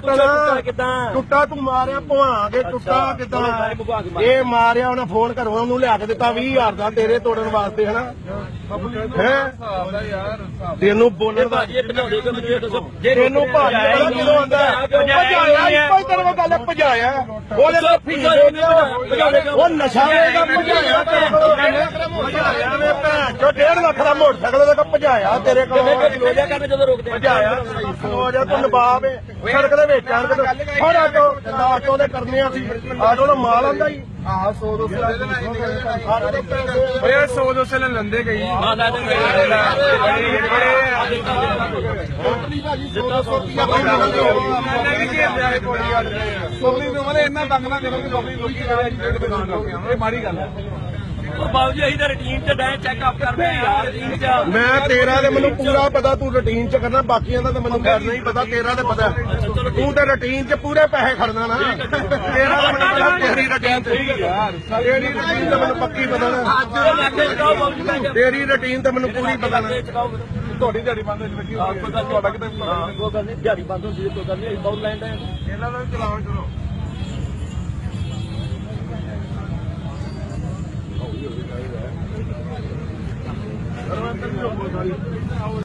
ਕਿੱਦਾਂ? ਟੁੱਟਾ ਤੂੰ ਮਾਰਿਆ ਭਵਾਂਗੇ ਟੁੱਟਾ ਕਿਦਾਂ। ਇਹ ਮਾਰਿਆ ਉਹਨੇ ਫੋਨ ਘਰੋਂ ਉਹਨੂੰ ਲਿਆ ਕੇ ਦਿੱਤਾ 20000 ਦਾ ਤੇਰੇ ਤੋੜਨ ਵਾਸਤੇ ਹਨਾ? ਹੈ ਤੈਨੂੰ ਬੋਲਣ ਦਾ ਤੈਨੂੰ ਭਾਜੀ ਪਤਾ ਕਿਦੋਂ ਆਂਦਾ ਭਜਾਇਆ ਹੀ ਤੇਰੇ ਕੋਲ ਗੱਲ ਹੈ, ਭਜਾਇਆ ਉਹਦੇ ਕੋਲ ਫੀਸ ਉਹ ਨਸ਼ਾ ਕੋਲ ਭਜਾਇਆ ਚੋ 1.5 ਲੱਖ ਦਾ ਮੋਟਰਸਾਈਕਲ ਕੋਲ ਭਜਾਇਆ ਤੇਰੇ ਕੋਲ ਰੋਜਾ ਕਰਨ ਜਦੋਂ ਰੋਕਦੇ ਆ। ਭਜਾਇਆ ਹੋ ਜਾ ਤੂੰ ਨਵਾਬ ਏ ਸੜਕ ਦੇ ਵਿੱਚ ਆਣ ਕੇ ਹਰ ਆਟੋ ਆਟੋ ਦੇ ਕਰਨੇ ਆ ਸੀ ਆਟੋ ਦਾ ਮਾਲ ਆਂਦਾ ਹੀ ਆਹ 100 200 ਓਏ 100 200 ਲੈ ਲੈਂਦੇ ਗਈ ਹਾਂ ਲੈ ਦੇਣਗੇ ਪਬਲਿਕ ਨੂੰ ਮਲੇ ਇੰਨਾ ਤੰਗ ਨਾ ਕਰੋ ਕਿ ਪਬਲਿਕ ਲੋਕੀ ਜੀ ਇਹ ਮਾੜੀ ਗੱਲ ਹੈ ਉਹ ਬਾਬੂ ਜੀ ਅਸੀਂ ਤਾਂ ਰੂਟੀਨ ਚ ਡੈ ਚੈੱਕ ਅਪ ਕਰਦੇ ਆ ਯਾਰ ਰੂਟੀਨ ਚ। ਮੈਂ ਤੇਰਾ ਤੇ ਮੈਨੂੰ ਪੂਰਾ ਪਤਾ ਤੂੰ ਰੁਟੀਨ ਚ ਕਰਨਾ ਬਾਕੀਆਂ ਦਾ ਤਾਂ ਮੈਨੂੰ ਖੈਰ ਨਹੀਂ ਪਤਾ ਤੇਰਾ ਤੇ ਪਤਾ। ਤੂੰ ਤੇ ਰੁਟੀਨ ਚ ਪੂਰੇ ਪੈਸੇ ਖੜਨਾ ਨਾ ਤੇਰਾ ਤਾਂ ਮੈਨੂੰ ਪਤਾ ਤੇਰੀ ਰੁਟੀਨ ਤੇ ਤੇਰੀ ਰੁਟੀਨ ਤੇ ਮੈਨੂੰ ਪੱਕੀ ਪਤਾ ਨਾ। ਤੇਰੀ ਰੁਟੀਨ ਤੇ ਮੈਨੂੰ ਪੂਰੀ ਪਤਾ ਨਾ। ਤੁਹਾਡੀ ਦਿਹਾੜੀ ਬੰਦ ਲੱਗੀ ਹੋਈ ਹੈ ਤੁਹਾਡਾ ਕਿਤੇ ਕੋਈ ਗੱਲ ਨਹੀਂ ਦਿਹਾੜੀ ਬੰਦ ਹੁੰਦੀ ਹੈ ਕੋਈ ਗੱਲ ਨਹੀਂ ਬਹੁਤ ਲੈਂਦੇ ਆ ਇਹਨਾਂ ਦਾ ਵੀ ਚਲਾਓ। ਚਲੋ Tá Ali.